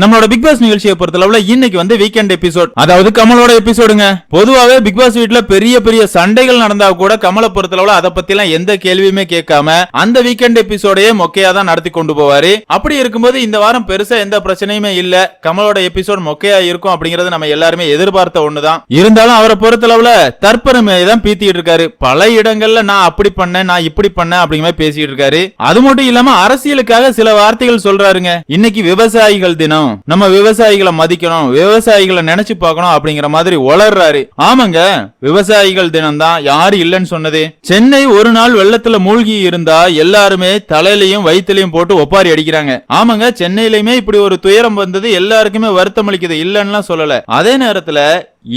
நம்மளோட big pass நிகழ்ச்சியை பொறுத்தளவுல இன்னைக்கு வந்து வீக்கெண்ட் எபிசோட் அதாவது கமலோட எபிசோடுங்க பொதுவாகவே பிக் பாஸ் வீட்ல பெரிய பெரிய சண்டைகள் நடந்தா கூட கமலை பொறுத்தளவுல அதை பத்தி எல்லாம் எந்த கேள்வியுமே கேட்காம அந்த வீக்கெண்ட் எபிசோடையே மொக்கையா தான் நடத்தி கொண்டு போவாரு. அப்படி இருக்கும்போது இந்த வாரம் பெருசா எந்த பிரச்சனையுமே இல்ல. கமலோட எபிசோட் மொக்கையா இருக்கும் அப்படிங்கறது நம்ம எல்லாருமே எதிர்பார்த்த ஒண்ணுதான். இருந்தாலும் அவரை பொறுத்தளவுல தற்பெருமையை தான் பீத்திட்டு இருக்காரு. பல இடங்கள்ல நான் அப்படி பண்ணேன் நான் இப்படி பண்ணேன் அப்படிங்கிற மாதிரி பேசிட்டு இருக்காரு. அது மட்டும் இல்லாம அரசியலுக்காக சில வார்த்தைகள் சொல்றாருங்க. இன்னைக்கு விவசாயிகள் தினம். நம்ம விவசாயிகளை மதிக்கணும் விவசாயிகளை நினைச்சு பார்க்கணும் அப்படிங்கிற மாதிரி உளர்றாரு. ஆமாங்க விவசாயிகள் தினம் தான் யாரு இல்லைன்னு சொன்னது? சென்னை ஒரு நாள் வெள்ளத்துல மூழ்கி இருந்தா எல்லாருமே தலையிலையும் வயிற்றுலையும் போட்டு ஒப்பாரி அடிக்கிறாங்க. ஆமாங்க சென்னையிலயுமே இப்படி ஒரு துயரம் வந்தது எல்லாருக்குமே வருத்தம் அளிக்குது இல்லைன்னா சொல்லல. அதே நேரத்துல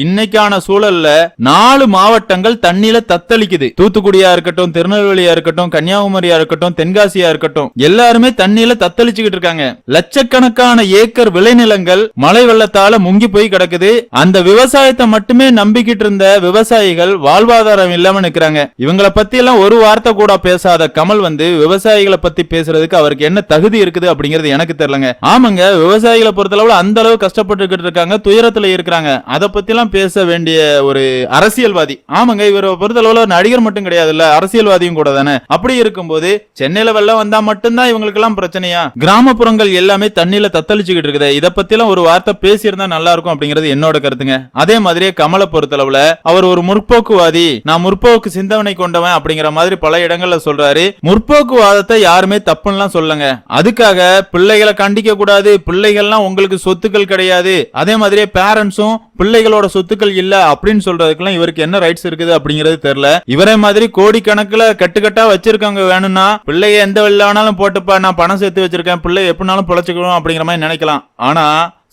இன்னைக்கான சூழல்ல நாலு மாவட்டங்கள் தண்ணியில தத்தளிக்குது. தூத்துக்குடியா இருக்கட்டும் திருநெல்வேலியா இருக்கட்டும் கன்னியாகுமரியா இருக்கட்டும் தென்காசியா இருக்கட்டும் எல்லாருமே தண்ணியில தத்தளிச்சுக்கிட்டு இருக்காங்க. லட்சக்கணக்கான ஏக்கர் விளைநிலங்கள் மழை வெள்ளத்தால முங்கி போய் கிடக்குது. அந்த விவசாயத்தை மட்டுமே நம்பிக்கிட்டு இருந்த விவசாயிகள் வாழ்வாதாரம் இல்லாம நிக்கிறாங்க. இவங்கள பத்தி எல்லாம் ஒரு வார்த்தை கூட பேசாத கமல் வந்து விவசாயிகளை பத்தி பேசுறதுக்கு அவருக்கு என்ன தகுதி இருக்குது அப்படிங்கிறது எனக்கு தெரியலங்க. ஆமாங்க விவசாயிகளை பொறுத்தளவுல அந்த அளவு கஷ்டப்பட்டுக்கிட்டு இருக்காங்க துயரத்துல இருக்கிறாங்க. அதை பத்தி பத்திலாம் பேச வேண்டிய ஒரு அரசியல்வாதி. ஆமாங்க இவரை பொறுத்தளவுல நடிகர் மட்டும் கிடையாது இல்ல அரசியல்வாதியும் கூட தானே. அப்படி இருக்கும்போது சென்னையில வெள்ளம் வந்தா மட்டும்தான் இவங்களுக்கு எல்லாம் பிரச்சனையா? கிராமப்புறங்கள் எல்லாமே தண்ணியில தத்தளிச்சுக்கிட்டு இருக்குது. இத பத்திலாம் ஒரு வார்த்தை பேசியிருந்தா நல்லா இருக்கும் அப்படிங்கிறது என்னோட கருத்துங்க. அதே மாதிரியே கமலை பொறுத்தளவுல அவர் ஒரு முற்போக்குவாதி. நான் முற்போக்கு சிந்தனை கொண்டவன் அப்படிங்கிற மாதிரி பல இடங்கள்ல சொல்றாரு. முற்போக்குவாதத்தை யாருமே தப்புன்னு சொல்லுங்க அதுக்காக பிள்ளைகளை கண்டிக்க கூடாது பிள்ளைகள்லாம் உங்களுக்கு சொத்துக்கள் கிடையாது. அதே மாதிரியே பேரண்ட்ஸும் பிள்ளைகளோட சொத்துக்கள் இல்ல அப்படின்னு சொல்றதுக்கெல்லாம் இவருக்கு என்ன ரைட்ஸ் இருக்குது அப்படிங்கிறது தெரியல. இவரே மாதிரி கோடிக்கணக்கில் கட்டுக்கட்டா வச்சிருக்காங்க வேணும்னா பிள்ளைய எந்த வெளில வேணாலும் போட்டுப்பா நான் பணம் சேர்த்து வச்சிருக்கேன் பிள்ளை எப்படினாலும் பிழைச்சிக்கணும் அப்படிங்கிற மாதிரி நினைக்கலாம். ஆனா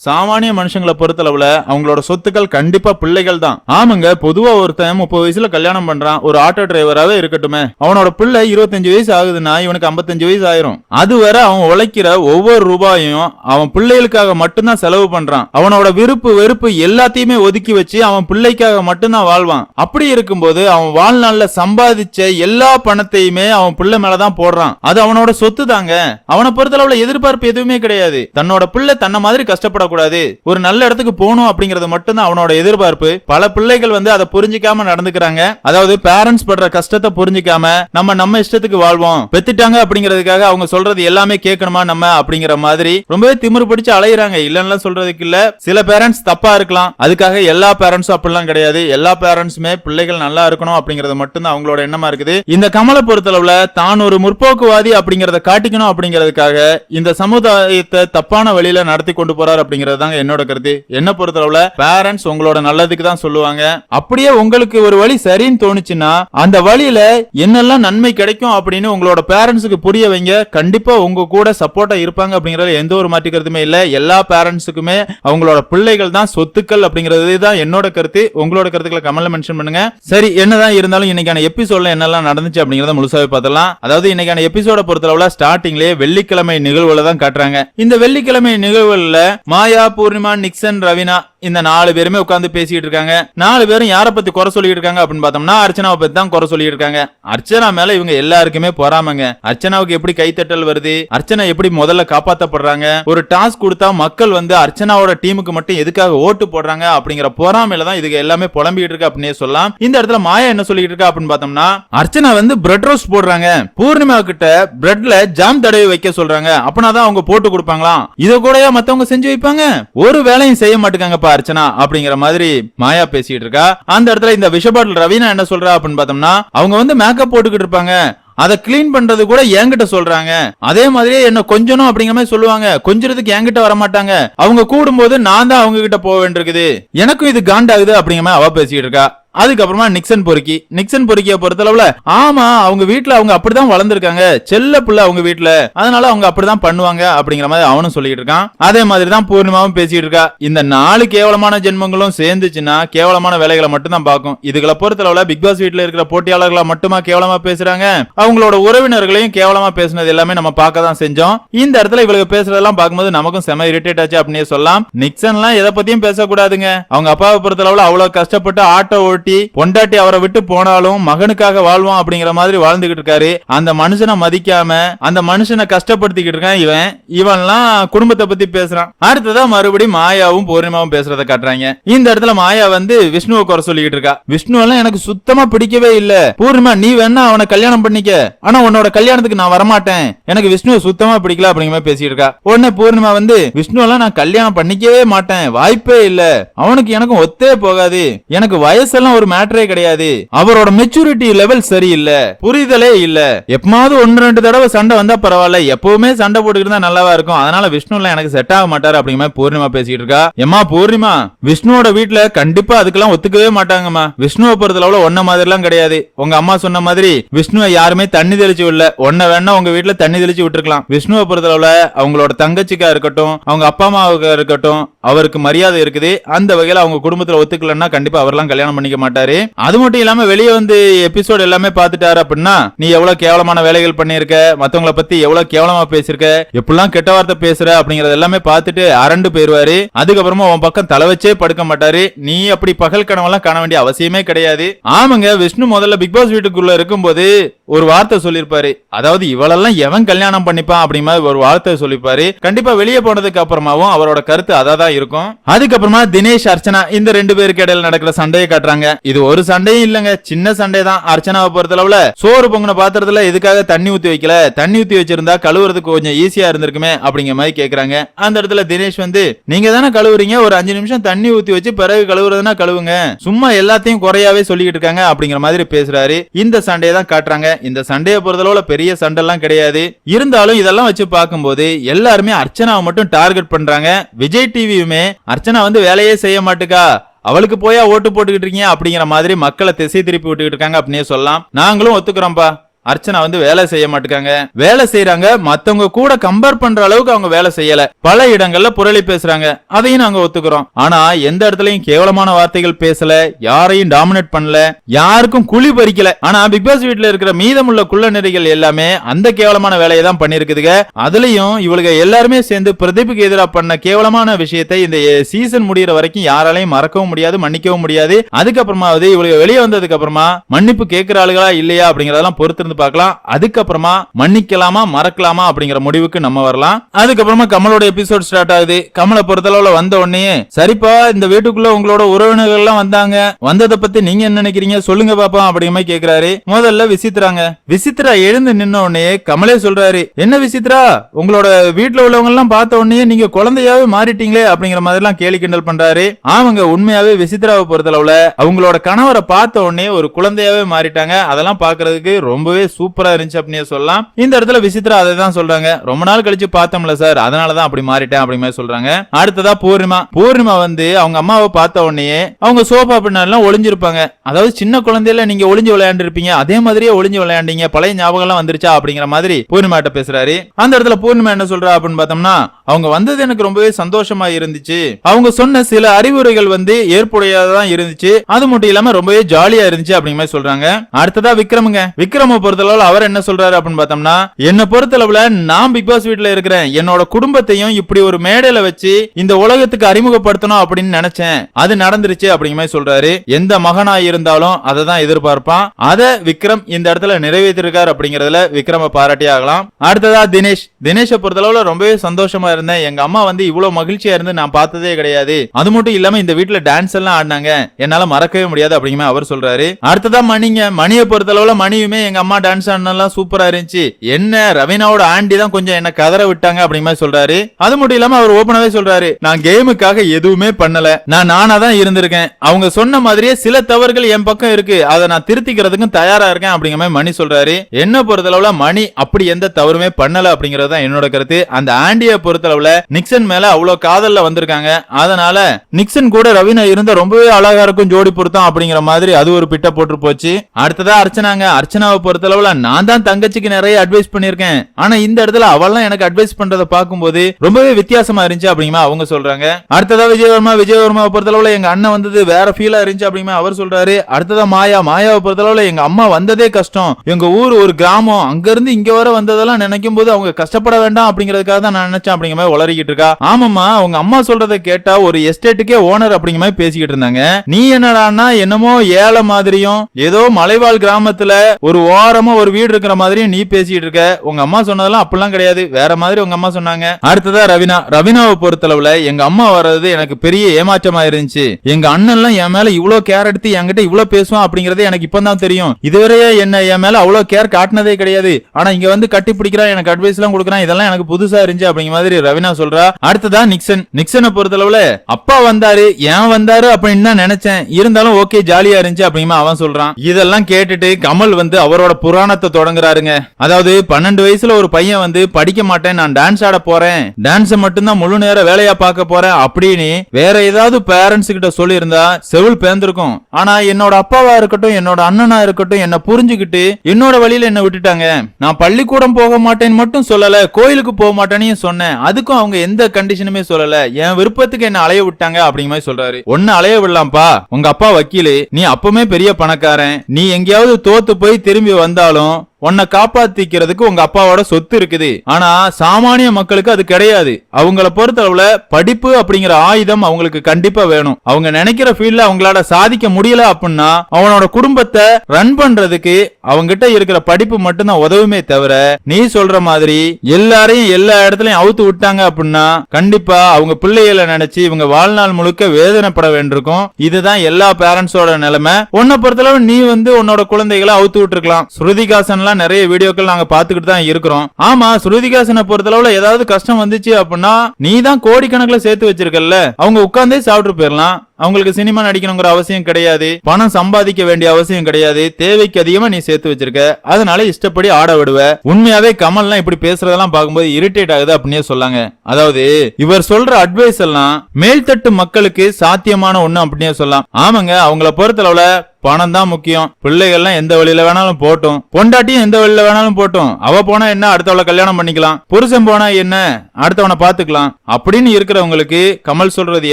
சாமானிய மனுஷங்களை பொறுத்தளவுல அவங்களோட சொத்துக்கள் கண்டிப்பா பிள்ளைகள் தான். ஆமாங்க பொதுவா ஒருத்தன் முப்பது வயசுல கல்யாணம் பண்றான் ஒரு ஆட்டோ டிரைவராவே இருக்கட்டுமே. அவனோட பிள்ளை இருபத்தஞ்சு வயசு ஆகுதுன்னா இவனுக்கு 55 வயசு ஆயிரும். அது வரை அவன் உழைக்கிற ஒவ்வொரு ரூபாயும் அவன் பிள்ளைகளுக்காக மட்டும்தான் செலவு பண்றான். அவனோட விருப்பு வெறுப்பு எல்லாத்தையுமே ஒதுக்கி வச்சு அவன் பிள்ளைக்காக மட்டும்தான் வாழ்வான். அப்படி இருக்கும்போது அவன் வாழ்நாள்ல சம்பாதிச்ச எல்லா பணத்தையுமே அவன் பிள்ளை மேலதான் போடுறான். அது அவனோட சொத்து தாங்க அவனை பொறுத்தளவுல எதிர்பார்ப்பு எதுவுமே கிடையாது. தன்னோட பிள்ளை தன்னை மாதிரி கஷ்டப்படக்கூடாது ஒரு நல்ல இடத்துக்கு போகணும் அப்படிங்கறது மட்டும்தான் அவனோட எதிர்பார்ப்பு. பல பிள்ளைகள் வந்து அதை புரிஞ்சுக்காம நடந்துக்கிறாங்க. அதாவது பேரண்ட்ஸ் படுற கஷ்டத்தை புரிஞ்சுக்காம நம்ம நம்ம இஷ்டத்துக்கு வாழ்வோம். பெத்துட்டாங்க அப்படிங்கிறதுக்காக அவங்க சொல்றது எல்லாமே கேட்கணுமா நம்ம அப்படிங்கிற மாதிரி ரொம்பவே திமிரு பிடிச்சு அலையுறாங்க. இல்லன்னா சொல்றதுக்கு இல்ல. சில பேரண்ட்ஸ் தப்பா இருக்கலாம். அதுக்காக எல்லா பேரண்ட்ஸும் அப்படிலாம் கிடையாது. எல்லா பேரண்ட்ஸுமே பிள்ளைகள் நல்லா இருக்கணும் அப்படிங்கறது மட்டும்தான் அவங்களோட எண்ணமா இருக்குது. இந்த கமலை பொறுத்தளவுல தான் ஒரு முற்போக்குவாதி அப்படிங்கறத காட்டிக்கணும் அப்படிங்கிறதுக்காக இந்த சமுதாயத்தை தப்பான வழியில நடத்தி கொண்டு போறாரு அப்படிங்கிறது தாங்க என்னோட கருத்து. என்ன பொறுத்தளவுல பேரண்ட்ஸ் உங்களோட நல்லதுக்கு தான் சொல்லுவாங்க. அப்படியே உங்களுக்கு ஒரு வழி சரின்னு தோணுச்சுன்னா அந்த வழியில என்னெல்லாம் நன்மை கிடைக்கும் அப்படின்னு உங்களோட பேரண்ட்ஸுக்கு புரிய வைங்க. கண்டிப்பா உங்க கூட சப்போர்ட்டா இருப்பாங்க அப்படிங்கறது எந்த ஒரு மாற்று கருத்துமே இல்ல. எல்லா பேரண்ட்ஸுக்குமே அவங்களோட பிள்ளைகள் தான் சொத்துக்கள் அப்படிங்கிறது தான் என்னோட கருத்து. உங்களோட கருத்துக்களை கமெண்ட்ல மென்ஷன் பண்ணுங்க. சரி என்னதான் இருந்தாலும் இன்னைக்கான எபிசோட்ல என்னெல்லாம் நடந்துச்சு அப்படிங்கறத முழுசாவே பார்த்தலாம் அதாவது இன்னைக்கான எபிசோட பொறுத்தளவுல ஸ்டார்டிங்லேயே வெள்ளிக்கிழமை நிகழ்வுல தான் காட்டுறாங்க. இந்த வெள்ளிக்கிழமை நிகழ்வுல மாயா பூர்ணிமா நிக்சன் ரவினா இந்த நாலு பேருமே உட்காந்து பேசிட்டு இருக்காங்க. நாலு பேரும் யார பத்தி குறை சொல்லிட்டு இருக்காங்க அப்படின்னு பார்த்தோம்னா அர்ச்சனாவை பத்தி தான் குறை சொல்லிட்டு இருக்காங்க. அர்ச்சனா மேல இவங்க எல்லாருக்குமே பொறாமங்க. அர்ச்சனாவுக்கு எப்படி கைத்தட்டல் வருது? அர்ச்சனா எப்படி முதல்ல காப்பாத்தப்படுறாங்க? ஒரு டாஸ்க் கொடுத்தா மக்கள் வந்து அர்ச்சனாவோட டீமுக்கு மட்டும் எதுக்காக ஓட்டு போடுறாங்க அப்படிங்கிற பொறாமையில தான் இதுக்கு எல்லாமே புலம்பிட்டு இருக்கு அப்படின்னே சொல்லலாம். இந்த இடத்துல மாயா என்ன சொல்லிட்டு இருக்கா அப்படின்னு பார்த்தோம்னா அர்ச்சனா வந்து பிரெட் ரோஸ்ட் போடுறாங்க. பூர்ணிமா கிட்ட பிரெட்ல ஜாம் தடவை வைக்க சொல்றாங்க. அப்படின்னா தான் அவங்க போட்டு கொடுப்பாங்களாம். இதை கூட மத்தவங்க செஞ்சு வைப்பாங்க ஒரு வேலையும் செய்ய மாட்டேங்காங்கப்பா அர்ச்சனா அப்படிங்கிற மாதிரி மாயா பேசிட்டு இருக்கா. அந்த இடத்துல இந்த விஷபாட்டில் ரவீனா என்ன சொல்றா அப்படின்னு பார்த்தோம்னா அவங்க வந்து மேக்கப் போட்டுக்கிட்டு இருப்பாங்க. அதை கிளீன் பண்றது கூட என்கிட்ட சொல்றாங்க. அதே மாதிரியே என்ன கொஞ்சணும் அப்படிங்கிற மாதிரி சொல்லுவாங்க. கொஞ்சத்துக்கு என்கிட்ட வர மாட்டாங்க அவங்க கூடும்போது நான் தான் அவங்க கிட்ட போக வேண்டியிருக்குது. எனக்கும் இது காண்டாகுது அப்படிங்கிற மாதிரி அவ பேசிட்டு இருக்கா. அதுக்கப்புறமா நிக்சன் பொறுக்கி. நிக்சன் பொறுக்கிய பொறுத்தளவுல ஆமா அவங்க வீட்டுல அவங்க அப்படிதான் வளர்ந்துருக்காங்க. செல்ல புள்ள அவங்க வீட்டுல அதனால அவங்க அப்படிதான் பண்ணுவாங்க அப்படிங்கிற மாதிரி அவனும் சொல்லிட்டு இருக்கான். அதே மாதிரி தான் பூர்ணிமாவும் பேசிட்டு இருக்கா. இந்த நாலு கேவலமான ஜென்மங்களும் சேர்ந்துச்சுன்னா கேவலமான வேலைகளை மட்டும் தான் பார்க்கும். இதுகளை பொறுத்தளவுல பிக் பாஸ் வீட்டுல இருக்கிற போட்டியாளர்களை மட்டுமா கேவலமா பேசுறாங்க? அவங்களோட உறவினர்களையும் கேவலமா பேசுனது எல்லாமே நம்ம பார்க்க தான் செஞ்சோம். இந்த இடத்துல இவளுக்கு பேசுறதெல்லாம் பார்க்கும்போது நமக்கும் செம இரிட்டேட் ஆச்சு அப்படின்னு சொல்லலாம். நிக்சன்லாம் எதை பத்தியும் பேசக்கூடாதுங்க. அவங்க அப்பாவை பொறுத்தளவுல அவ்வளவு கஷ்டப்பட்டு ஆட்டோ ஓட்டி பொண்டாட்டி பொண்டாட்டி அவரை விட்டு போனாலும் மகனுக்காக வாழ்வான் அப்படிங்கிற மாதிரி வாழ்ந்துகிட்டு இருக்காரு. அந்த மனுஷனை மதிக்காம அந்த மனுஷனை கஷ்டப்படுத்திக்கிட்டு இருக்கான் இவன். இவன்லாம் குடும்பத்தை பத்தி பேசுறான். அடுத்ததா மறுபடியும் மாயாவும் பூர்ணிமாவும் பேசுறத காட்டுறாங்க. இந்த இடத்துல மாயா வந்து விஷ்ணுவை குறை சொல்லிக்கிட்டு இருக்கா. விஷ்ணு எல்லாம் எனக்கு சுத்தமா பிடிக்கவே இல்ல. பூர்ணிமா நீ வேணா அவனை கல்யாணம் பண்ணிக்க. ஆனா உன்னோட கல்யாணத்துக்கு நான் வரமாட்டேன். எனக்கு விஷ்ணுவை சுத்தமா பிடிக்கல அப்படிங்கிற மாதிரி பேசிட்டு இருக்கா. உடனே பூர்ணிமா வந்து விஷ்ணு எல்லாம் நான் கல்யாணம் பண்ணிக்கவே மாட்டேன். வாய்ப்பே இல்ல. அவனுக்கு எனக்கும் ஒத்தே போகாது. எனக்கு வயசெல்லாம் ஒரு மேட்டரே கிடையாது. அவரோட மெச்சூரிட்டி லெவல் சரியில்லை. புரிதலே இல்ல. எப்பமாவது ஒன்று ரெண்டு தடவை சண்டை வந்தா பரவாயில்ல. எப்பவுமே சண்டை போட்டுக்கிட்டு இருந்தா நல்லாவா இருக்கும். அதனால விஷ்ணு எல்லாம் எனக்கு செட் ஆக மாட்டாரு அப்படிங்கிற மாதிரி பூர்ணிமா பேசிட்டு இருக்கா. எம்மா பூர்ணிமா விஷ்ணுவோட வீட்டுல கண்டிப்பா அதுக்கெல்லாம் ஒத்துக்கவே மாட்டாங்கம்மா. விஷ்ணுவை பொறுத்தளவுல ஒன்ன மாதிரி எல்லாம் கிடையாது. உங்க அம்மா சொன்ன மாதிரி விஷ்ணுவை யாருமே தண்ணி தெளிச்சு விடல. ஒன்ன வேணா உங்க வீட்டுல தண்ணி தெளிச்சு விட்டுருக்கலாம். விஷ்ணுவை பொறுத்தளவுல அவங்களோட தங்கச்சிக்கா இருக்கட்டும் அவங்க அப்பா அம்மாவுக்கா இருக்கட்டும் அவருக்கு மரியாதை இருக்குது. அந்த வகையில அவங்க குடும்பத்துல ஒத்துக்கலன்னா கண்டிப்பா அவர்லாம் கல்யாணம் பண்ணிக்க மாட்டாரு. அது மட்டும் இல்லாம வெளியே வந்து எபிசோட் எல்லாமே பாத்துட்டாரு அப்படின்னா நீ எவ்வளவு கேவலமான வேலைகள் பண்ணிருக்க மத்தவங்கள பத்தி எவ்வளவு கேவலமா பேசிருக்க எப்படிலாம் கெட்ட வார்த்தை பேசுற அப்படிங்கறது எல்லாமே பார்த்துட்டு அரண்டு போயிருவாரு. அதுக்கப்புறமா உன் பக்கம் தலை வச்சே படுக்க மாட்டாரு. நீ அப்படி பகல் கனவெல்லாம் காண வேண்டிய அவசியமே கிடையாது. ஆமாங்க விஷ்ணு முதல்ல பிக் பாஸ் வீட்டுக்குள்ள இருக்கும்போது ஒரு வார்த்தை சொல்லிருப்பாரு அதாவது இவளெல்லாம் எவன் கல்யாணம் பண்ணிப்பான் அப்படி மாதிரி ஒரு வார்த்தை சொல்லிருப்பாரு கண்டிப்பா வெளியே போனதுக்கு அப்புறமாவும் அவரோட கருத்து அதான் இருக்கும். அதுக்கப்புறமா தினேஷ் அர்ச்சனா இந்த ரெண்டு பேருக்கு இடையில நடக்கிற சண்டையை காட்டுறாங்க. இது ஒரு சண்டையும் இல்லங்க. சின்ன சண்டை தான் அர்ச்சனாவை பொறுத்தளவுல சோறு பொங்கின பாத்திரத்துல எதுக்காக தண்ணி ஊத்தி வைக்கல? தண்ணி ஊத்தி வச்சிருந்தா கழுவுறதுக்கு கொஞ்சம் ஈஸியா இருந்திருக்குமே அப்படிங்கிற மாதிரி கேக்குறாங்க. அந்த இடத்துல தினேஷ் வந்து நீங்க தானே கழுவுறீங்க? ஒரு அஞ்சு நிமிஷம் தண்ணி ஊத்தி வச்சு பிறகு கழுவுறதுனா கழுவுங்க. சும்மா எல்லாத்தையும் குறையாவே சொல்லிக்கிட்டு இருக்காங்க அப்படிங்கிற மாதிரி பேசுறாரு. இந்த சண்டையை தான் காட்டுறாங்க. இந்த சண்டையை பொறுத்தளவுல பெரிய சண்டைலாம் கிடையாது. இருந்தாலும் இதெல்லாம் வச்சு பார்க்கும்போது எல்லாருமே அர்ச்சனாவை மட்டும் டார்கெட் பண்றாங்க. விஜய் டிவியுமே அர்ச்சனா வந்து வேலையே செய்ய மாட்டுக்கா? அவளுக்கு போயா ஓட்டு போட்டுக்கிட்டு இருக்கீங்க அப்படிங்கிற மாதிரி மக்களை திசை திருப்பி விட்டுக்கிட்டு இருக்காங்க அப்படின்னே சொல்லலாம். நாங்களும் ஒத்துக்கிறோம்ப்பா அர்ச்சனா வந்து வேலை செய்ய மாட்டாங்க வேலை செய்யறாங்க மத்தவங்க கூட கம்பேர் பண்ற அளவுக்கு அவங்க வேலை செய்யல. பல இடங்கள்ல புரளி பேசுறாங்க. அதையும் நாங்க ஒத்துக்கிறோம். ஆனா எந்த இடத்துலயும் கேவலமான வார்த்தைகள் பேசல. யாரையும் டாமினேட் பண்ணல. யாருக்கும் குழி பறிக்கல. ஆனா பிக் பாஸ் வீட்ல இருக்கிற மீதமுள்ள குள்ள நெறிகள் எல்லாமே அந்த கேவலமான வேலையை தான் பண்ணிருக்குதுங்க அதுலயும் இவளுங்க எல்லாருமே சேர்ந்து பிரதீப்புக்கு எதிராக பண்ண கேவலமான விஷயத்தை இந்த சீசன் முடியற வரைக்கும் யாராலையும் மறக்கவும் முடியாது மன்னிக்கவும் முடியாது. அதுக்கப்புறமாவது இவளுக்கு வெளியே வந்ததுக்கு அப்புறமா மன்னிப்பு கேட்கிற ஆளுகளா இல்லையா? அப்படிங்கறதெல்லாம் பொறுத்து பொறுத்திருந்து பார்க்கலாம். அதுக்கப்புறமா மன்னிக்கலாமா மறக்கலாமா அப்படிங்கிற முடிவுக்கு நம்ம வரலாம். அதுக்கப்புறமா கமலோட எபிசோட் ஸ்டார்ட் ஆகுது. கமலை பொறுத்தளவுல வந்த உடனே சரிப்பா இந்த வீட்டுக்குள்ள உங்களோட உறவினர்கள் எல்லாம் வந்தாங்க. வந்ததை பத்தி நீங்க என்ன நினைக்கிறீங்க? சொல்லுங்க பாப்பா அப்படிங்கிற மாதிரி கேக்குறாரு. முதல்ல விசித்ராங்க. விசித்ரா எழுந்து நின்ன உடனே கமலே சொல்றாரு என்ன விசித்ரா? உங்களோட வீட்டுல உள்ளவங்க எல்லாம் பார்த்த உடனே நீங்க குழந்தையாவே மாறிட்டீங்களே அப்படிங்கிற மாதிரி எல்லாம் கேலி கிண்டல் பண்றாரு. ஆமாங்க உண்மையாவே விசித்ராவை பொறுத்தளவுல அவங்களோட கணவரை பார்த்த உடனே ஒரு குழந்தையாவே மாறிட்டாங்க. அதெல்லாம் பாக்குறதுக்கு ரொம்பவே ரொம்பவே சூப்பரா இருந்துச்சு அப்படின்னு சொல்லலாம். இந்த இடத்துல விசித்ரா அதை தான் சொல்றாங்க. ரொம்ப நாள் கழிச்சு பார்த்தோம்ல சார். அதனாலதான் அப்படி மாறிட்டேன் அப்படி மாதிரி சொல்றாங்க. அடுத்ததா பூர்ணிமா. பூர்ணிமா வந்து அவங்க அம்மாவை பார்த்த உடனே அவங்க சோஃபா பின்னாலாம் ஒளிஞ்சிருப்பாங்க. அதாவது சின்ன குழந்தையில நீங்க ஒளிஞ்சு விளையாண்டு இருப்பீங்க அதே மாதிரியே ஒளிஞ்சு விளையாண்டீங்க. பழைய ஞாபகம் எல்லாம் வந்துருச்சா அப்படிங்கிற மாதிரி பூர்ணிமா கிட்ட பேசுறாரு. அந்த இடத்துல பூர்ணிமா என்ன சொல்றா அப்படின்னு பார்த்தோம்னா அவங்க வந்தது எனக்கு ரொம்பவே சந்தோஷமா இருந்துச்சு. அவங்க சொன்ன சில அறிவுரைகள் வந்து ஏற்புடையதான் இருந்துச்சு. அது மட்டும் இல்லாம ரொம்பவே ஜாலியா இருந்துச்சு அப்படிங்கிற மாதிரி சொல்றாங்க. அடுத்ததா விக்ரமுங்க. விக்ரம பொறுத்தளவுல அவர் என்ன சொல்றாரு அப்படின்னு பார்த்தோம்னா என்ன பொறுத்தளவுல நான் பிக் பாஸ் வீட்டுல இருக்கிறேன். என்னோட குடும்பத்தையும் இப்படி ஒரு மேடையில வச்சு இந்த உலகத்துக்கு அறிமுகப்படுத்தணும் அப்படின்னு நினைச்சேன். அது நடந்துருச்சு அப்படிங்கிற மாதிரி சொல்றாரு. எந்த மகனா இருந்தாலும் அதை தான் எதிர்பார்ப்பான். அதை விக்ரம் இந்த இடத்துல நிறைவேற்றிருக்காரு அப்படிங்கறதுல விக்ரம பாராட்டி ஆகலாம். அடுத்ததா தினேஷ். தினேஷை பொறுத்தளவுல ரொம்பவே சந்தோஷமா இருந்தேன். எங்க அம்மா வந்து இவ்வளவு மகிழ்ச்சியா இருந்து நான் பார்த்ததே கிடையாது. அது மட்டும் இல்லாம இந்த வீட்டுல டான்ஸ் எல்லாம் ஆடினாங்க. என்னால மறக்கவே முடியாது அப்படிங்கிற அவர் சொல்றாரு. அடுத்ததா மணிங்க. மணியை பொறுத்தளவுல மணியுமே எங்க அம்மா டான்ஸ் ஆடினெல்லாம் சூப்பரா இருந்துச்சு. என்ன ரவீனாவோட ஆண்டி தான் கொஞ்சம் என்ன கதற விட்டாங்க அப்படிங்கிற மாதிரி சொல்றாரு. அது மட்டும் இல்லாம அவர் ஓபனாவே சொல்றாரு. நான் கேமுக்காக எதுவுமே பண்ணல. நான் நானா தான் இருந்திருக்கேன். அவங்க சொன்ன மாதிரியே சில தவறுகள் என் பக்கம் இருக்கு. அதை நான் திருத்திக்கிறதுக்கும் தயாரா இருக்கேன் அப்படிங்கிற மாதிரி மணி சொல்றாரு. என்ன பொறுத்தளவுல மணி அப்படி எந்த தவறுமே பண்ணல அப்படிங்கறது தான் என்னோட கருத்து. அந்த ஆண்டியை பொறுத்தளவுல நிக்சன் மேல அவ்வளவு காதல்ல வந்திருக்காங்க. அதனால நிக்சன் கூட ரவீனா இருந்த ரொம்பவே அழகா இருக்கும் ஜோடி பொருத்தம் அப்படிங்கிற மாதிரி அது ஒரு பிட்ட போட்டு போச்சு. அடுத்ததா அர்ச்சனாங்க. அர்ச்சனாவை பொறுத்தளவு பொறுத்தளவுல நான் தான் தங்கச்சிக்கு நிறைய அட்வைஸ் பண்ணிருக்கேன் ஆனா இந்த இடத்துல அவெல்லாம் எனக்கு அட்வைஸ் பண்றதை பார்க்கும்போது ரொம்பவே வித்தியாசமா இருந்துச்சு அப்படிங்கமா அவங்க சொல்றாங்க. அடுத்ததா விஜயவர்மா விஜயவர்மாவை பொறுத்தளவுல எங்க அண்ணன் வந்தது வேற ஃபீலா இருந்துச்சு அப்படிங்கமா அவர் சொல்றாரு. அடுத்ததா மாயா மாயாவை பொறுத்தளவுல எங்க அம்மா வந்ததே கஷ்டம். எங்க ஊர் ஒரு கிராமம். அங்க இருந்து இங்க வர வந்ததெல்லாம் நினைக்கும் போது அவங்க கஷ்டப்பட வேண்டாம் அப்படிங்கறதுக்காக தான் நான் நினைச்சேன் அப்படிங்கிற மாதிரி உளறிக்கிட்டு இருக்கா. ஆமாமா அவங்க அம்மா சொல்றதை கேட்டா ஒரு எஸ்டேட்டுக்கே ஓனர் அப்படிங்கிற மாதிரி பேசிக்கிட்டு இருந்தாங்க. நீ என்னடான்னா என்னமோ ஏழை மாதிரியும் ஏதோ மலைவாழ் கிராமத்துல ஒரு ஓரம் ஒரு வீடு இருக்கிற மாதிரி நீ பேசிட்டு இருக்க. உங்க அம்மா சொன்னதெல்லாம் அப்படிலாம் கிடையாது. வேற மாதிரி உங்க அம்மா சொன்னாங்க. அடுத்ததா ரவினா. ரவினாவை பொறுத்தளவுல எங்க அம்மா வர்றது எனக்கு பெரிய ஏமாற்றமா இருந்துச்சு எங்க எல்லாம் என் மேல இவ்வளவு கேர் எடுத்து என்கிட்ட இவ்வளவு பேசுவான் அப்படிங்கறது எனக்கு இப்பதான் தெரியும். இதுவரையே என்ன என் மேல அவ்வளவு கேர் காட்டினதே கிடையாது. ஆனா இங்க வந்து கட்டி பிடிக்கிறான் எனக்கு அட்வைஸ் எல்லாம் கொடுக்குறான் இதெல்லாம் எனக்கு புதுசா இருந்துச்சு அப்படிங்கிற மாதிரி ரவினா சொல்றா. அடுத்ததா நிக்சன். நிக்சனை பொறுத்தளவுல அப்பா வந்தாரு ஏன் வந்தாரு அப்படின்னு தான் நினைச்சேன். இருந்தாலும் ஓகே ஜாலியா இருந்துச்சு அப்படிங்கிற அவன் சொல்றான். இதெல்லாம் கேட்டுட்டு கமல் வந்து அவரோட புராணத்தை தொடங்குறாருங்க. அதாவது பன்னெண்டு வயசுல ஒரு பையன் வந்து படிக்க மாட்டேன் நான் டான்ஸ் ஆட போறேன். டான்ஸ் மட்டும்தான் முழு நேர வேலையா பார்க்க போறேன் அப்படின்னு வேற ஏதாவது பேரண்ட்ஸ் கிட்ட சொல்லி இருந்தா செவில் பேர்ந்திருக்கும் ஆனா என்னோட அப்பாவா இருக்கட்டும் என்னோட அண்ணனா இருக்கட்டும் என்ன புரிஞ்சுக்கிட்டு என்னோட வழியில என்ன விட்டுட்டாங்க. நான் பள்ளிக்கூடம் போக மாட்டேன்னு மட்டும் சொல்லல கோயிலுக்கு போக மாட்டேன்னு சொன்னேன். அதுக்கும் அவங்க எந்த கண்டிஷனுமே சொல்லல. என் விருப்பத்துக்கு என்ன அலைய விட்டாங்க அப்படிங்கிற மாதிரி சொல்றாரு. ஒன்னு அலைய விடலாம்ப்பா. உங்க அப்பா வக்கீலு. நீ அப்பவுமே பெரிய பணக்காரன். நீ எங்கேயாவது தோத்து போய் திரும்பி வந்து வந்தாலும் உன்னை காப்பாத்திக்கிறதுக்கு உங்க அப்பாவோட சொத்து இருக்குது. ஆனா சாமானிய மக்களுக்கு அது கிடையாது. அவங்கள பொறுத்தளவுல படிப்பு அப்படிங்கிற ஆயுதம் அவங்களுக்கு கண்டிப்பா வேணும். அவங்க நினைக்கிற ஃபீல்ட்ல அவங்களால சாதிக்க முடியல அப்படின்னா அவனோட குடும்பத்தை ரன் பண்றதுக்கு அவங்கிட்ட இருக்கிற படிப்பு மட்டும்தான் உதவுமே தவிர நீ சொல்ற மாதிரி எல்லாரையும் எல்லா இடத்துலயும் அவுத்து விட்டாங்க அப்படின்னா கண்டிப்பா அவங்க பிள்ளைகளை நினைச்சு இவங்க வாழ்நாள் முழுக்க வேதனைப்பட வேண்டியிருக்கும். இதுதான் எல்லா பேரண்ட்ஸோட நிலைமை. உன்னை பொறுத்தளவு நீ வந்து உன்னோட குழந்தைகளை அவுத்து விட்டுருக்கலாம். ஸ்ருதிகாசன்லாம் நிறைய வீடியோக்கள் நாங்க பாத்துக்கிட்டு தான் இருக்கிறோம். ஆமா ஸ்ருதிகாசனை பொறுத்தளவுல ஏதாவது கஷ்டம் வந்துச்சு அப்படின்னா நீ தான் கோடிக்கணக்கில் சேர்த்து வச்சிருக்கல அவங்க உட்கார்ந்தே சாப்பிட்டு போயிடலாம் அவங்களுக்கு சினிமா நடிக்கணுங்கிற அவசியம் கிடையாது. பணம் சம்பாதிக்க வேண்டிய அவசியம் கிடையாது. தேவைக்கு அதிகமா நீ சேர்த்து வச்சிருக்க. அதனால இஷ்டப்படி ஆட விடுவ. உண்மையாவே கமல்லாம் இப்படி பேசுறதெல்லாம் பார்க்கும்போது இரிட்டேட் ஆகுது அப்படின்னே சொல்லாங்க. அதாவது இவர் சொல்ற அட்வைஸ் எல்லாம் மேல்தட்டு மக்களுக்கு சாத்தியமான ஒண்ணு அப்படின்னே சொல்லலாம். ஆமாங்க அவங்கள பொறுத்தளவுல பணம் தான் முக்கியம். பிள்ளைகள்லாம் எந்த வழியில வேணாலும் போட்டும். பொண்டாட்டியும் எந்த வழியில வேணாலும் போட்டும். அவ போனா என்ன அடுத்தவளை கல்யாணம் பண்ணிக்கலாம். புருஷன் போனா என்ன அடுத்தவனை பாத்துக்கலாம் அப்படின்னு இருக்கிறவங்களுக்கு கமல் சொல்றது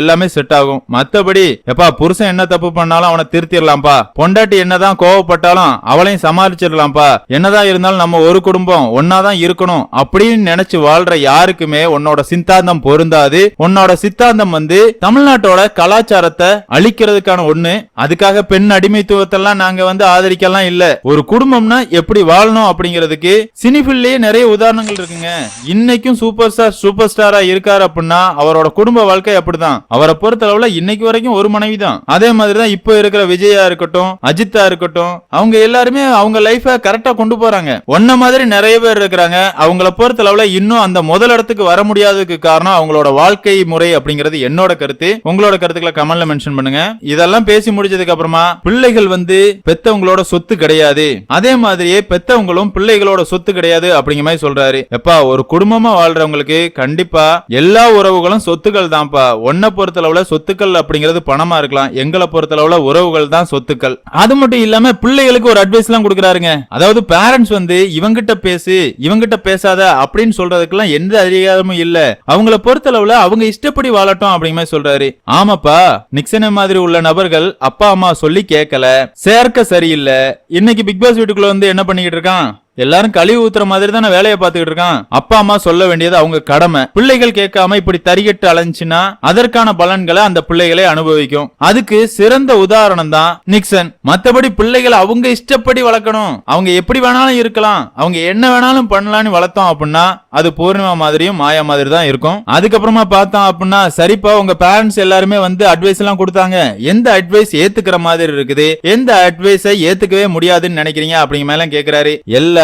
எல்லாமே செட் ஆகும். மத்தபடி எப்பா புருஷன் என்ன தப்பு பண்ணாலும் அவனை திருத்திடலாம்ப்பா பொண்டாட்டி என்னதான் கோவப்பட்டாலும் அவளையும் சமாளிச்சிடலாம்ப்பா என்னதான் இருந்தாலும் நம்ம ஒரு குடும்பம் ஒன்னாதான் இருக்கணும் அப்படின்னு நினைச்சு வாழ்ற யாருக்குமே உன்னோட சித்தாந்தம் பொருந்தாது. உன்னோட சித்தாந்தம் வந்து தமிழ்நாட்டோட கலாச்சாரத்தை அழிக்கிறதுக்கான ஒண்ணு. அதுக்காக பெண் அடிமை அடிமைத்துவத்தெல்லாம் நாங்க வந்து ஆதரிக்கலாம் இல்ல. ஒரு குடும்பம்னா எப்படி வாழணும் அப்படிங்கிறதுக்கு சினிஃபில்லையே நிறைய உதாரணங்கள் இருக்குங்க. இன்னைக்கும் சூப்பர் ஸ்டார் சூப்பர் ஸ்டாரா இருக்காரு அப்படின்னா அவரோட குடும்ப வாழ்க்கை அப்படிதான். அவரை பொறுத்தளவுல இன்னைக்கு வரைக்கும் ஒரு மனைவி தான் அதே மாதிரிதான் இப்ப இப்போ இருக்கிற விஜயா இருக்கட்டும் அஜித்தா இருக்கட்டும் அவங்க எல்லாருமே அவங்க லைஃப கரெக்டா கொண்டு போறாங்க. ஒன்ன மாதிரி நிறைய பேர் இருக்கிறாங்க. அவங்கள பொறுத்த அளவுல இன்னும் அந்த முதல் இடத்துக்கு வர முடியாததுக்கு காரணம் அவங்களோட வாழ்க்கை முறை அப்படிங்கிறது என்னோட கருத்து. உங்களோட கருத்துக்களை கமெண்ட்ல மென்ஷன் பண்ணுங்க. இதெல்லாம் பேசி முடிச்சதுக்கு அப்புறமா பிள்ளைகள் வந்து பெத்தவங்களோட சொத்து கிடையாது. அதே மாதிரியே பெத்தவங்களும் பிள்ளைகளோட சொத்து கிடையாது அப்படிங்கிற மாதிரி சொல்றாரு. எப்பா ஒரு குடும்பமா வாழ்றவங்களுக்கு கண்டிப்பா எல்லா உறவுகளும் சொத்துக்கள் தான்ப்பா. ஒன்ன பொறுத்தளவுல சொத்துக்கள் அப்படிங்கிறது பணமா இருக்கலாம். எங்களை பொறுத்தளவுல உறவுகள் தான் சொத்துக்கள். அது மட்டும் இல்லாம பிள்ளைகளுக்கு ஒரு அட்வைஸ் எல்லாம் கொடுக்குறாருங்க. அதாவது பேரண்ட்ஸ் வந்து இவங்கிட்ட பேசு இவங்கிட்ட பேசாத அப்படின்னு சொல்றதுக்கெல்லாம் எந்த அதிகாரமும் இல்ல. அவங்கள பொறுத்தளவுல அவங்க இஷ்டப்படி வாழட்டும் அப்படிங்கிற மாதிரி சொல்றாரு. ஆமாப்பா நிக்சனை மாதிரி உள்ள நபர்கள் அப்பா அம்மா சொல்லி கேட்க சேர்க்கல. சேர்க்க சரியில்லை. இன்னைக்கு பிக் பாஸ் வீட்டுக்குள்ள வந்து என்ன பண்ணிக்கிட்டு இருக்கான்? எல்லாரும் கழிவு ஊத்துற மாதிரி தானே வேலையை பார்த்துக்கிட்டு இருக்கான். அப்பா அம்மா சொல்ல வேண்டியது அவங்க கடமை. பிள்ளைகள் கேட்காம இப்படி தறிகட்டு அலைஞ்சுன்னா அதற்கான பலன்களை அந்த பிள்ளைகளை அனுபவிக்கும். அதுக்கு சிறந்த உதாரணம் தான் நிக்சன். மத்தபடி பிள்ளைகளை அவங்க இஷ்டப்படி வளர்க்கணும். அவங்க எப்படி வேணாலும் இருக்கலாம். அவங்க என்ன வேணாலும் பண்ணலாம்னு வளர்த்தோம் அப்படின்னா அது பூர்ணிமா மாதிரியும் மாயா மாதிரி தான் இருக்கும். அதுக்கப்புறமா பார்த்தோம் அப்படின்னா சரிப்பா உங்க பேரண்ட்ஸ் எல்லாருமே வந்து அட்வைஸ் எல்லாம் கொடுத்தாங்க. எந்த அட்வைஸ் ஏத்துக்கிற மாதிரி இருக்குது? எந்த அட்வைஸை ஏத்துக்கவே முடியாதுன்னு நினைக்கிறீங்க அப்படிங்க மேல கேக்குறாரு.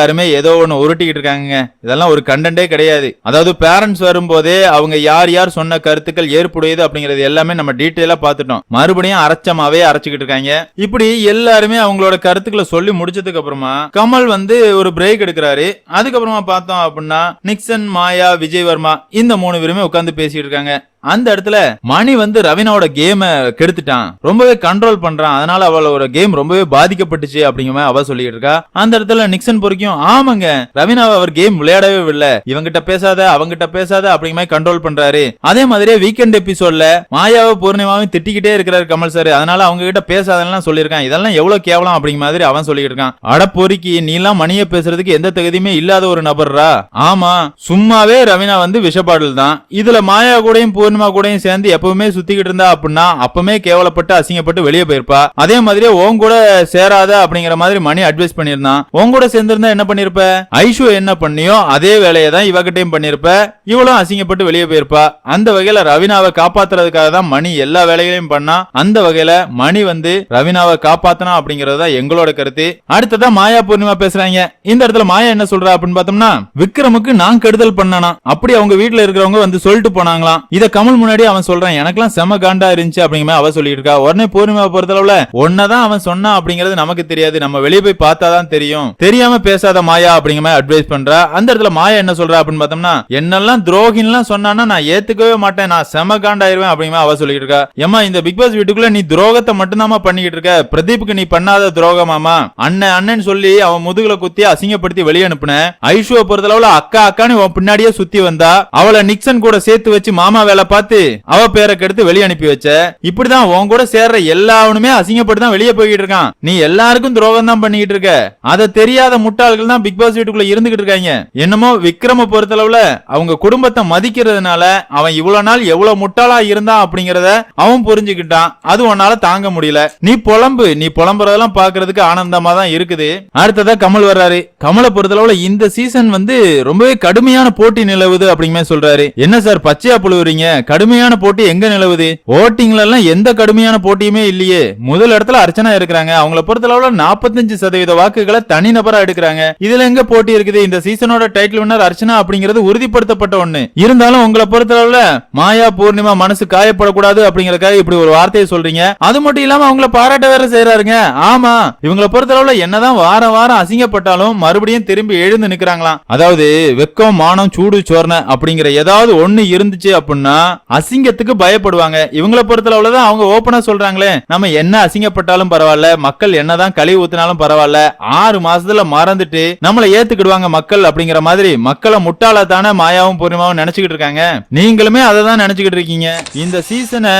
எல்லாருமே ஏதோ ஒன்று உருட்டிக்கிட்டு இருக்காங்க இதெல்லாம் ஒரு கண்டென்ட்டே கிடையாது. அதாவது பேரண்ட்ஸ் வரும்போதே அவங்க யார் யார் சொன்ன கருத்துக்கள் ஏற்புடையது அப்படிங்கறது எல்லாமே நம்ம டீட்டெயிலா பார்த்துட்டோம். மறுபடியும் அரைச்சமாவே அரைச்சுக்கிட்டு இருக்காங்க. இப்படி எல்லாருமே அவங்களோட கருத்துக்களை சொல்லி முடிச்சதுக்கு அப்புறமா கமல் வந்து ஒரு பிரேக் எடுக்கிறாரு. அதுக்கப்புறமா பார்த்தோம் அப்படின்னா நிக்சன் மாயா விஜய் வர்மா இந்த மூணு பேருமே உட்காந்து பேசிட்டு இருக்காங்க. அந்த இடத்துல மணி வந்து ரவீனாவோட கேம கெடுத்துட்டான். ரொம்பவே கண்ட்ரோல் பண்றான். அதனால அவளோட கேம் ரொம்பவே பாதிக்கப்பட்டுச்சு அப்படிங்கிற மாதிரி அவ சொல்லிட்டு இருக்கா. அந்த இடத்துல நிக்சன் பொறுக்கும் ஆமாங்க ரவீனாவை அவர் கேம் விளையாடவே இல்லை இவங்கிட்ட பேசாத அவங்கிட்ட பேசாத அப்படிங்கிற மாதிரி கண்ட்ரோல் பண்றாரு. அதே மாதிரியே வீக்கெண்ட் எபிசோட்ல மாயாவை பூர்ணிமாவும் திட்டிக்கிட்டே இருக்கிறாரு கமல் சார் அதனால அவங்க கிட்ட பேசாதெல்லாம் சொல்லியிருக்கான். இதெல்லாம் எவ்வளவு கேவலம் அப்படிங்கிற மாதிரி அவன் சொல்லிட்டு இருக்கான். அட பொறுக்கி நீ எல்லாம் மணியை பேசுறதுக்கு எந்த தகுதியுமே இல்லாத ஒரு நபர்ரா? ஆமா சும்மாவே ரவீனா வந்து விஷப்பாடல் தான். இதுல மாயா கூடயும் பூர்ணிமா கூடயும் சேர்ந்து எப்பவுமே சுத்திக்கிட்டு இருந்தா அப்படின்னா அப்பவுமே கேவலப்பட்டு அசிங்கப்பட்டு வெளியே போயிருப்பா. அதே மாதிரி உன் கூட சேராத அப்படிங்கிற மாதிரி மணி அட்வைஸ் பண்ணிருந்தான் உன் கூட சேர்ந்திருந்தா என்ன பண்ணிருப்ப? ஐஷு என்ன பண்ணியோ அதே வேலையை தான் இவகிட்டையும் பண்ணிருப்ப. இவளும் அசிங்கப்பட்டு வெளியே போயிருப்பா. அந்த வகையில ரவினாவை காப்பாத்துறதுக்காக தான் மணி எல்லா வேலைகளையும் பண்ணா. அந்த வகையில மணி வந்து ரவினாவை காப்பாத்தனா அப்படிங்கறது தான் எங்களோட கருத்து. அடுத்ததா மாயா பூர்ணிமா பேசுறாங்க. இந்த இடத்துல மாயா என்ன சொல்றா அப்படின்னு பார்த்தோம்னா விக்ரமுக்கு நான் கெடுதல் பண்ணனா. அப்படி அவங்க வீட்டுல இருக்கிறவங்க வந்து சொல்லிட்டு போனாங்களாம். இத கமல் முன்னாடி அவன் சொல்றான் எனக்கெல்லாம் செம காண்டா இருந்துச்சு அப்படிங்கிற அவ சொல்லிட்டு இருக்கா. உடனே பூர்ணிமா பொறுத்தளவுல ஒன்னதான் அவன் சொன்னா அப்படிங்கறது நமக்கு தெரியாது. நம்ம வெளியே போய் பார்த்தாதான் தெரியும். தெரியாம பேசாத மாயா அப்படிங்கிற மாதிரி அட்வைஸ் பண்றா. அந்த இடத்துல மாயா என்ன சொல்றா அப்படின்னு பார்த்தோம்னா என்னெல்லாம் துரோகின்லாம் சொன்னான்னா நான் ஏத்துக்கவே மாட்டேன். நான் செம காண்டாயிருவேன் அப்படிங்கிற அவ சொல்லிட்டு இருக்கா. ஏமா இந்த பிக் பாஸ் வீட்டுக்குள்ள நீ துரோகத்தை மட்டும்தாம்மா பண்ணிக்கிட்டு இருக்க? பிரதீப்புக்கு நீ பண்ணாத துரோகமாமா அண்ணன் அண்ணன் சொல்லி அவன் முதுகுல குத்தி அசிங்கப்படுத்தி வெளியே அனுப்புன. ஐஷுவை பொறுத்தளவுல அக்கா அக்கான்னு உன் பின்னாடியே சுத்தி வந்தா அவளை நிக்சன் கூட சேர்த்து வச்சு மாமா வேலை பார்த்து அவ பேரை கெடுத்து வெளியே அனுப்பி வச்ச. இப்படிதான் உன் கூட சேர்ற எல்லாவனுமே அசிங்கப்பட்டு தான் வெளியே போய்கிட்டு இருக்கான். நீ எல்லாருக்கும் துரோகம் தான் பண்ணிக்கிட்டு இருக்க. அதை தெரியாத முட்டாள்கள் தான் பிக் பாஸ் வீட்டுக்குள்ள இருந்துகிட்டு இருக்காங்க. என்னமோ விக்ரம பொறுத்தளவுல அவங்க குடும்பத்தை மதிக்கிறதுனால அவன் இவ்வளவு நாள் எவ்வளவு முட்டாளா இருந்தான் அப்படிங்கறத அவன் புரிஞ்சுக்கிட்டான். அது உன்னால தாங்க முடியல. நீ புலம்பு. நீ புலம்புறதெல்லாம் பாக்குறதுக்கு ஆனந்தமா தான் இருக்குது. அடுத்ததா கமல் வர்றாரு. கமலை பொறுத்தளவுல இந்த சீசன் வந்து ரொம்பவே கடுமையான போட்டி நிலவுது அப்படிங்கிற மாதிரி சொல்றாரு. என்ன சார் பச்சையா புழுவுறீங்க? கடுமையான போட்டி எங்க நிலவுது? ஓட்டிங்ல எல்லாம் எந்த கடுமையான போட்டியுமே இல்லையே. முதல் இடத்துல அர்ச்சனா இருக்கிறாங்க. அவங்கள பொறுத்தளவுல நாற்பத்தஞ்சு சதவீத வாக்குகளை தனிநபரா எடுக்கிறாங்க. இதுல எங்க போட்டி இருக்குது? இந்த சீசனோட டைட்டில் வின்னர் அர்ச்சனா அப்படிங்கிறது உறுதிப்படுத்தப்பட்ட ஒண்ணு. இருந்தாலும் உங்களை பொறுத்தளவுல மாயா பூர்ணிமா மனசு காயப்படக்கூடாது அப்படிங்கறதுக்காக இப்படி ஒரு வார்த்தையை சொல்றீங்க. அது மட்டும் இல்லாம அவங்கள பாராட்ட வேற செய்யறாருங்க ஆமா இவங்கள பொறுத்தளவுல என்னதான் வாரம் வாரம் அசிங்கப்பட்டாலும் மறுபடியும் திரும்பி எழுந்து நிக்கிறாங்களாம். அதாவது வெக்கம் மானம் சூடு சோர்ண அப்படிங்கிற ஏதாவது ஒண்ணு இருந்துச்சு அப்படின்னா அசிங்கத்துக்கு பயப்படுவாங்க. இவங்கள பொறுத்தளவுல தான் அவங்க ஓபனா சொல்றாங்களே. நம்ம என்ன அசிங்கப்பட்டாலும் பரவாயில்ல மக்கள் என்னதான் கழிவு ஊத்தினாலும் பரவாயில்ல ஆறு மாசத்துல மறந்துட்டு நம்மள ஏத்துக்கிடுவாங்க மக்கள் அப்படிங்கிற மாதிரி மக்களை முட்டாள தானே மாயாவும் பொறுமாவும் நினைச்சுக்கிட்டு இருக்காங்க. நீங்களுமே அதை தான் நினைச்சுக்கிட்டு இருக்கீங்க. இந்த சீசனை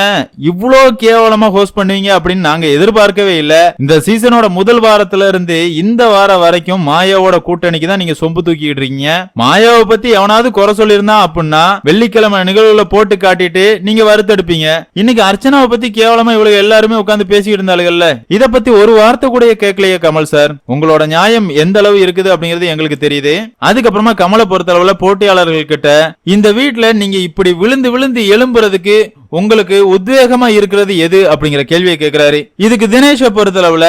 இவ்வளோ கேவலமா ஹோஸ்ட் பண்ணுவீங்க அப்படின்னு நாங்க எதிர்பார்க்கவே இல்ல. இந்த சீசனோட முதல் வாரத்துல இருந்து இந்த வாரம் வரைக்கும் மாயாவோட கூட்டணிக்கு தான் நீங்க சொம்பு தூக்கிட்டு இருக்கீங்க. மாயாவை பத்தி எவனாவது குறை சொல்லியிருந்தா அப்படின்னா வெள்ளிக்கிழமை நிகழ்வுல போட்டு காட்டிட்டு நீங்க வருத்தெடுப்பீங்க. இன்னைக்கு அர்ச்சனாவை பத்தி கேவலமா இவ்வளவு எல்லாருமே உட்காந்து பேசிக்கிட்டு இருந்தாளுகள்ல. இத பத்தி ஒரு வார்த்தை கூட கேட்கலையே கமல் சார். உங்களோட நியாயம் எந்த அளவு இருக்குது அப்படிங்கிறது எங்களுக்கு தெரியுது. அதுக்கப்புறமா கமலை பொறுத்த அளவுல போட்டியாளர்கள் கிட்ட இந்த வீட்ல நீங்க இப்படி விழுந்து விழுந்து எழும்புறதுக்கு உங்களுக்கு உத்வேகமா இருக்கிறது எது அப்படிங்கிற கேள்வியை கேட்கிறாரு இதுக்கு தினேஷை பொறுத்தளவுல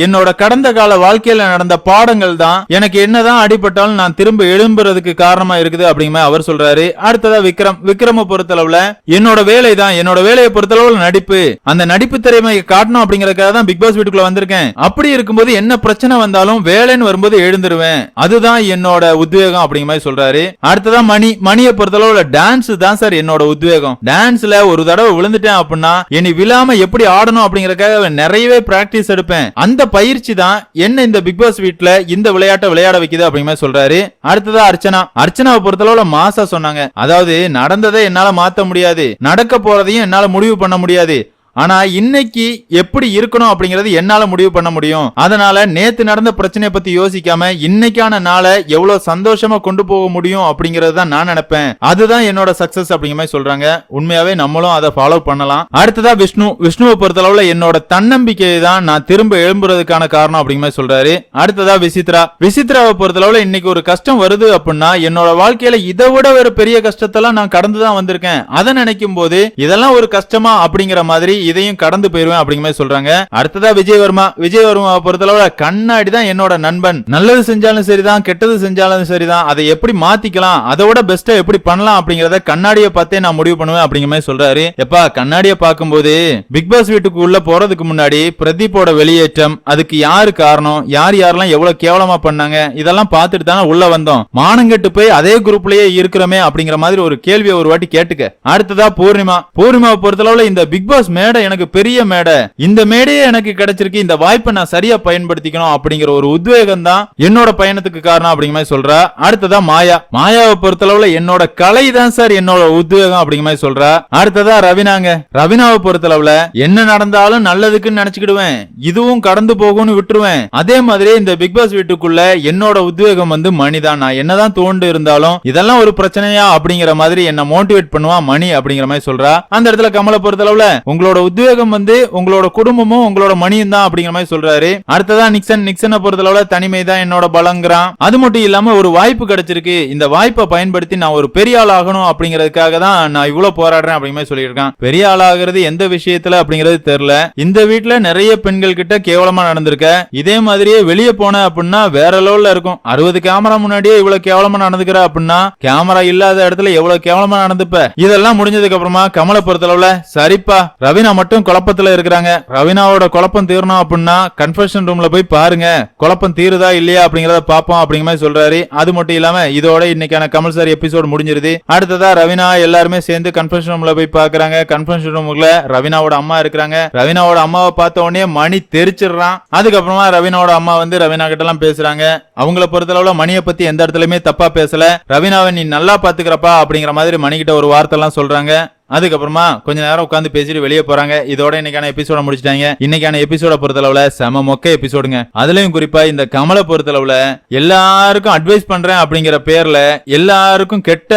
என்னோட கடந்த கால வாழ்க்கையில நடந்த பாடங்கள் தான் எனக்கு என்னதான் அடிபட்டாலும் நான் திரும்ப எழும்புறதுக்கு காரணமா இருக்குது அப்படிங்கிற அவர் சொல்றாரு. அடுத்ததா விக்ரம். விக்ரம பொறுத்தளவுல என்னோட வேலை தான். என்னோட வேலையை பொறுத்தளவுல நடிப்பு. அந்த நடிப்பு திறமையை காட்டணும் அப்படிங்கறதுக்காக தான் பிக் பாஸ் வீட்டுக்குள்ள வந்திருக்கேன். அப்படி இருக்கும்போது என்ன பிரச்சனை வந்தாலும் வேலைன்னு வரும்போது எழுந்துருவேன். அதுதான் என்னோட உத்வேகம் அப்படிங்கிற மாதிரி சொல்றாரு. அடுத்ததான் மணி. மணியை பொறுத்தளவுல டான்ஸ் தான் சார் என்னோட உத்வேகம். டான்ஸ்ல ஒரு தடவை விழுந்துட்டேன் அப்படின்னா இனி விழாம எப்படி ஆடணும் அப்படிங்கறதுக்காக நிறையவே பிராக்டிஸ் எடுப்பேன். அந்த பயிற்சி தான் என்ன இந்த பிக் பாஸ் வீட்ல இந்த விளையாட்டை விளையாட வைக்குது அப்படிங்கிற சொல்றாரு. அடுத்ததா அர்ச்சனா. அர்ச்சனாவை பொறுத்தளவுல மாசா சொன்னாங்க. அதாவது நடந்ததை என்னால மாத்த முடியாது. நடக்க போறதையும் என்னால முடிவு பண்ண முடியாது. ஆனா இன்னைக்கு எப்படி இருக்கணும் அப்படிங்கறது என்னால முடிவு பண்ண முடியும். அதனால நேத்து நடந்த பிரச்சனையை பத்தி யோசிக்காம இன்னைக்கான நாளை எவ்வளவு சந்தோஷமா கொண்டு போக முடியும் அப்படிங்கறது தான் நான் நினைப்பேன். அதுதான் என்னோட சக்சஸ் அப்படிங்கிற மாதிரி சொல்றாங்க. உண்மையாவே நம்மளும் அதை ஃபாலோ பண்ணலாம். அடுத்ததா விஷ்ணு. விஷ்ணுவை பொறுத்தளவுல என்னோட தன்னம்பிக்கை தான் நான் திரும்ப எழும்புறதுக்கான காரணம் அப்படிங்கிற மாதிரி சொல்றாரு. அடுத்ததா விசித்ரா. விசித்ராவை பொறுத்தளவுல இன்னைக்கு ஒரு கஷ்டம் வருது அப்படின்னா என்னோட வாழ்க்கையில இதை விட ஒரு பெரிய கஷ்டத்தெல்லாம் நான் கடந்து தான் வந்திருக்கேன். அதை நினைக்கும் போது இதெல்லாம் ஒரு கஷ்டமா அப்படிங்கிற மாதிரி இதையும் கடந்து போயிருவேன் அப்படிங்கிற மாதிரி சொல்றாங்க. அடுத்ததா விஜயவர்மா. விஜயவர்மா பொறுத்தளவுல கண்ணாடி தான் என்னோட நண்பன். நல்லது செஞ்சாலும் சரிதான் கெட்டது செஞ்சாலும் சரிதான். அதை எப்படி மாத்திக்கலாம்? அதோட பெஸ்டா எப்படி பண்ணலாம் அப்படிங்கறத கண்ணாடியை பார்த்தே நான் முடிவு பண்ணுவேன் அப்படிங்கிற மாதிரி சொல்றாரு. எப்பா கண்ணாடியை பார்க்கும்போது பிக் பாஸ் வீட்டுக்கு உள்ள போறதுக்கு முன்னாடி பிரதீப்போட வெளியேற்றம் அதுக்கு யாரு காரணம்? யார் யாரெல்லாம் எவ்வளவு கேவலமா பண்ணாங்க? இதெல்லாம் பார்த்துட்டு தானே உள்ள வந்தோம். மானங்கெட்டு போய் அதே குரூப்லயே இருக்கிறோமே அப்படிங்கிற மாதிரி ஒரு கேள்வியை ஒரு வாட்டி கேட்டுக்க. அடுத்ததா பூர்ணிமா. பூர்ணிமாவை பொறுத்தளவுல இந்த பிக் பாஸ் மேடை எனக்கு பெரிய மேடை. இந்த மேடையே எனக்கு கிடைச்சிருக்கு. இந்த வாய்ப்பை நான் சரியா பயன்படுத்திக்கணும் அப்படிங்கிற ஒரு உத்வேகம் தான் என்னோட பயணத்துக்கு காரணம் அப்படிங்கிற மாதிரி சொல்றா. அடுத்ததா மாயா. மாயாவை பொறுத்தளவுல என்னோட கலை தான் சார் என்னோட உத்வேகம் அப்படிங்கிற மாதிரி சொல்றா. அடுத்ததா ரவினாங்க. ரவினாவை பொறுத்தளவுல என்ன நடந்தாலும் நல்லதுக்குன்னு நினைச்சுக்கிடுவேன். இதுவும் கடந்து போகும்னு விட்டுருவேன். அதே மாதிரி இந்த பிக் பாஸ் வீட்டுக்குள்ள என்னோட உத்வேகம் வந்து மணி தான் நான் என்னதான் தோண்டு இருந்தாலும் இதெல்லாம் ஒரு பிரச்சனையா அப்படிங்கிற மாதிரி என்ன மோட்டிவேட் பண்ணுவான் மணி அப்படிங்கிற மாதிரி சொல்றா. அந்த இடத்துல கமலை பொறுத்தளவுல உங்களோட உத்வேகம் வந்து உங்களோட குடும்பமும் உங்களோட மணியும் தான் அப்படிங்கிற மாதிரி சொல்றாரு. அடுத்ததா நிக்சன். நிக்சனை பொறுத்தளவுல தனிமை தான் என்னோட பலங்கிறான். அது மட்டும் இல்லாம ஒரு வாய்ப்பு கிடைச்சிருக்கு. இந்த வாய்ப்பை பயன்படுத்தி நான் ஒரு பெரிய ஆள் ஆகணும் அப்படிங்கிறதுக்காக தான் நான் இவ்வளவு போராடுறேன் அப்படிங்கிற மாதிரி சொல்லியிருக்கான். பெரிய ஆள் ஆகிறது எந்த விஷயத்துல அப்படிங்கிறது தெரியல. இந்த வீட்டுல நிறைய பெண்கள் கிட்ட கேவலமா நடந்திருக்க. இதே மாதிரியே வெளியே போன அப்படின்னா வேற லெவல்ல இருக்கும். அறுபது கேமரா முன்னாடியே இவ்வளவு கேவலமா நடந்துக்கிற அப்படின்னா கேமரா இல்லாத இடத்துல எவ்வளவு கேவலமா நடந்துப்ப? இதெல்லாம் முடிஞ்சதுக்கு அப்புறமா கமலை பொறுத்தளவுல சரிப்பா ரவினா மட்டும் குழப்பத்துல இருக்கிறாங்க. ரவினாவோட குழப்பம் தீரணும் அப்படின்னா கன்ஃபெஷன் ரூம்ல போய் பாருங்க. குழப்பம் தீருதா இல்லையா அப்படிங்கறத பாப்போம் அப்படிங்கிற மாதிரி சொல்றாரு. அது மட்டும் இல்லாம இதோட இன்னைக்கான கமல் சார் எபிசோட் முடிஞ்சிருது. அடுத்ததா ரவினா எல்லாருமே சேர்ந்து கன்ஃபெஷன் ரூம்ல போய் பாக்குறாங்க. கன்ஃபெஷன் ரூம்ல ரவினாவோட அம்மா இருக்கிறாங்க. ரவினாவோட அம்மாவை பார்த்த உடனே மணி தெரிச்சிடுறான். அதுக்கப்புறமா ரவினாவோட அம்மா வந்து ரவீனா கிட்ட எல்லாம் பேசுறாங்க. அவங்கள பொறுத்தளவுல மணியை பத்தி எந்த இடத்துலயுமே தப்பா பேசல. ரவினாவை நீ நல்லா பாத்துக்கிறப்பா அப்படிங்கிற மாதிரி மணிகிட்ட ஒரு வார்த்தை எல்லாம் சொல்றாங்க. அதுக்கப்புறமா கொஞ்ச நேரம் உட்காந்து பேசிட்டு வெளியே போறாங்க. இதோட இன்னைக்கான எபிசோட முடிச்சிட்டாங்க. இன்னைக்கான எபிசோட பொறுத்தளவுல செம மொக்க எபிசோடுங்க அதுலயும் குறிப்பா இந்த கமலை பொறுத்தளவுல எல்லாருக்கும் அட்வைஸ் பண்றேன் அப்படிங்கிற பேர்ல எல்லாருக்கும் கெட்ட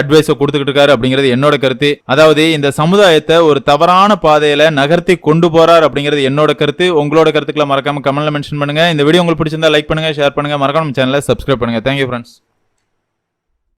அட்வைஸை கொடுத்துக்கிட்டு இருக்காரு அப்படிங்கிறது என்னோட கருத்து. அதாவது இந்த சமுதாயத்தை ஒரு தவறான பாதையில நகர்த்தி கொண்டு போறார் அப்படிங்கிறது என்னோட கருத்து. உங்களோட கருத்துக்களை மறக்காம கமெண்ட்ல மென்ஷன் பண்ணுங்க. இந்த வீடியோ உங்களுக்கு பிடிச்சிருந்தா லைக் பண்ணுங்க ஷேர் பண்ணுங்க. மறக்காம சேனலை சப்ஸ்கிரைப் பண்ணுங்க. Thank you friends